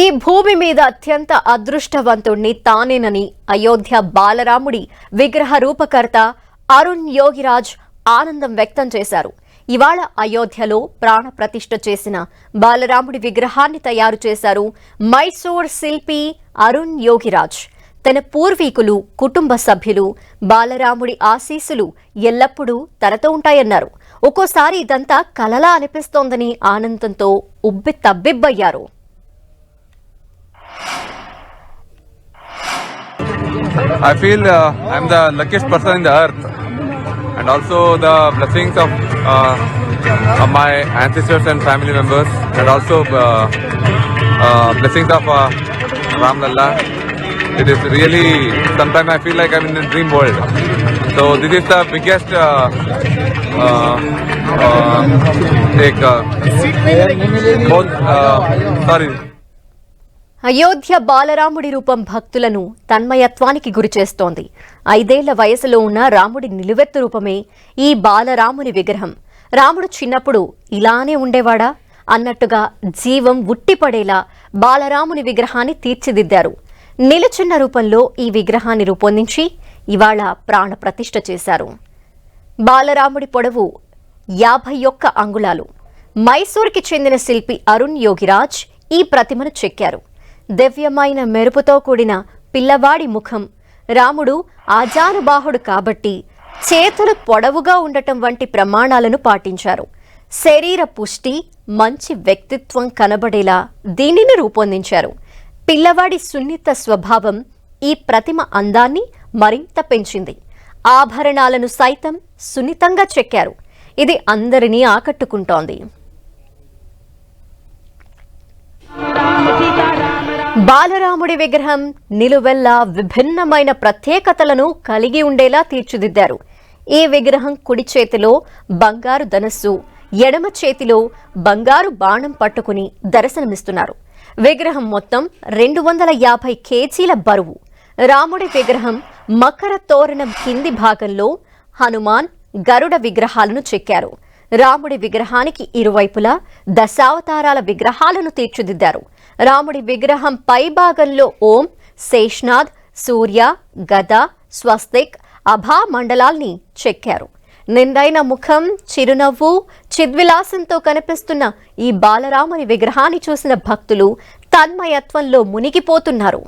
ఈ భూమి మీద అత్యంత అదృష్టవంతుణ్ణి తానేనని అయోధ్య బాలరాముడి విగ్రహ రూపకర్త అరుణ్ యోగిరాజ్ ఆనందం వ్యక్తం చేశారు. ఇవాళ అయోధ్యలో ప్రాణ ప్రతిష్ఠ చేసిన బాలరాముడి విగ్రహాన్ని తయారు చేశారు మైసూర్ శిల్పి అరుణ్ యోగిరాజ్. తన పూర్వీకులు కుటుంబ సభ్యులు బాలరాముడి ఆశీస్సులు ఎల్లప్పుడూ తనతో ఉంటాయన్నారు. ఒక్కోసారి ఇదంతా కలలా అనిపిస్తోందని ఆనందంతో ఉబ్బి తబ్బిబ్బయ్యారు. I feel uh, I'm the luckiest person in the earth, and also the blessings of, uh, of my ancestors and family members, and also uh, uh, blessings of uh, Ram Lalla. It is really sometimes I feel like I'm in a dream world. So this is the biggest uh, uh, uh, take. Uh, both, uh, sorry. Ayodhya బాలరాముడి రూపం భక్తులను తన్మయత్వానికి గురిచేస్తోంది ఐదేళ్ళ వయసులో ఉన్న రాముడి నిలువెత్తు రూపమే ఈ బాలరాముని విగ్రహం. రాముడు చిన్నప్పుడు ఇలానే ఉండేవాడా? అన్నట్టుగా జీవం ఉట్టిపడేలా బాలరాముని విగ్రహాన్ని తీర్చిదిద్దారు. నిలుచున్న రూపంలో ఈ విగ్రహాన్ని రూపొందించి ఇవాళ ప్రాణ ప్రతిష్ఠ చేశారు. బాలరాముడి పొడవు యాభై ఒక్క అంగుళాలు. మైసూర్కి చెందిన శిల్పి అరుణ్ యోగిరాజ్ ఈ ప్రతిమను చెక్కారు. దివ్యమైన మెరుపుతో కూడిన పిల్లవాడి ముఖం. రాముడు ఆజానుబాహుడు కాబట్టి చేతులు పొడవుగా ఉండటం వంటి ప్రమాణాలను పాటించారు. శరీర పుష్టి మంచి వ్యక్తిత్వం కనబడేలా దీనిని రూపొందించారు. పిల్లవాడి సున్నిత స్వభావం ఈ ప్రతిమ అందాన్ని మరింత పెంచింది. ఆభరణాలను సైతం సున్నితంగా చెక్కారు. ఇది అందరినీ ఆకట్టుకుంటోంది. బాలరాముడి విగ్రహం నిలువెల్లా విభిన్నమైన ప్రత్యేకతలను కలిగి ఉండేలా తీర్చిదిద్దారు. ఈ విగ్రహం కుడి చేతిలో బంగారు ధనస్సు ఎడమ చేతిలో బంగారు బాణం పట్టుకుని దర్శనమిస్తున్నారు. విగ్రహం మొత్తం రెండు వందల యాభై కేజీల బరువు. రాముడి విగ్రహం మకర తోరణం కింది భాగంలో హనుమాన్ గరుడ విగ్రహాలను చెక్కారు. రాముడి విగ్రహానికి ఇరువైపులా దశావతారాల విగ్రహాలను తీర్చిదిద్దారు. రాముడి విగ్రహం పై భాగంలో ఓం శేష్నాథ్ సూర్య గద స్వస్తిక్ అభా మండలాల్ని చెక్కారు. నిండైన ముఖం చిరునవ్వు చిద్విలాసంతో కనిపిస్తున్న ఈ బాలరాముని విగ్రహాన్ని చూసిన భక్తులు తన్మయత్వంలో మునిగిపోతున్నారు.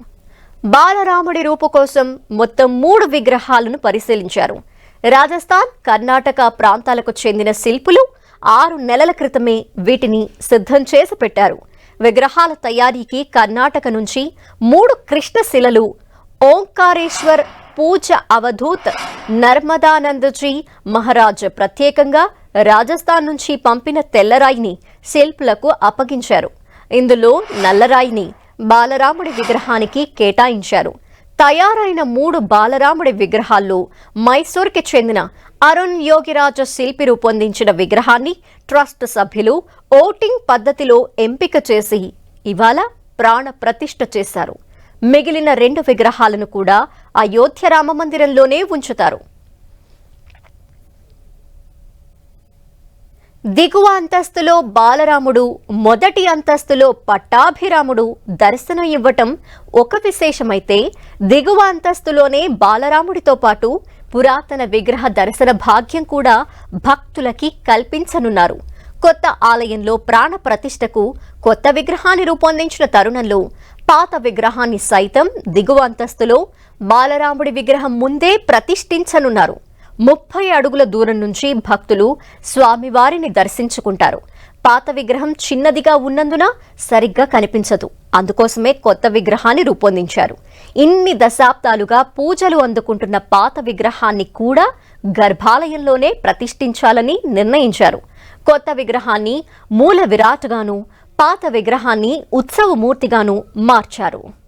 బాలరాముడి రూపు కోసం మొత్తం మూడు విగ్రహాలను పరిశీలించారు. రాజస్థాన్ కర్ణాటక ప్రాంతాలకు చెందిన శిల్పులు ఆరు నెలల క్రితమే వీటిని సిద్ధం చేసి పెట్టారు విగ్రహాల తయారీకి కర్ణాటక నుంచి మూడు కృష్ణశిలలు ఓంకారేశ్వర్ పూజ అవధూత్ నర్మదానందజీ మహారాజ్ ప్రత్యేకంగా రాజస్థాన్ నుంచి పంపిన తెల్లరాయిని శిల్పులకు అప్పగించారు. ఇందులో నల్లరాయిని బాలరాముడి విగ్రహానికి కేటాయించారు. తయారైన మూడు బాలరాముడి విగ్రహాల్లో మైసూర్కి చెందిన అరుణ్ యోగిరాజ శిల్పి రూపొందించిన విగ్రహాన్ని ట్రస్ట్ సభ్యులు ఓటింగ్ పద్ధతిలో ఎంపిక చేసి ఇవాళ ప్రాణ ప్రతిష్ఠ చేశారు. మిగిలిన రెండు విగ్రహాలను కూడా అయోధ్య రామ మందిరంలోనే ఉంచుతారు. దిగువ అంతస్తులో బాలరాముడు మొదటి అంతస్తులో పట్టాభిరాముడు దర్శనం ఇవ్వటం ఒక విశేషమైతే దిగువ అంతస్తులోనే బాలరాముడితో పాటు పురాతన విగ్రహ దర్శన భాగ్యం కూడా భక్తులకి కల్పించనున్నారు. కొత్త ఆలయంలో ప్రాణ ప్రతిష్టకు కొత్త విగ్రహాన్ని రూపొందించిన తరుణంలో పాత విగ్రహాన్ని సైతం దిగువ అంతస్తులో బాలరాముడి విగ్రహం ముందే ప్రతిష్ఠించనున్నారు. ముప్పై అడుగుల దూరం నుంచి భక్తులు స్వామివారిని దర్శించుకుంటారు. పాత విగ్రహం చిన్నదిగా ఉన్నందున సరిగ్గా కనిపించదు. అందుకోసమే కొత్త విగ్రహాన్ని రూపొందించారు. ఇన్ని దశాబ్దాలుగా పూజలు అందుకుంటున్న పాత విగ్రహాన్ని కూడా గర్భాలయంలోనే ప్రతిష్ఠించాలని నిర్ణయించారు. కొత్త విగ్రహాన్ని మూల విరాట్గాను పాత విగ్రహాన్ని ఉత్సవమూర్తిగాను మార్చారు.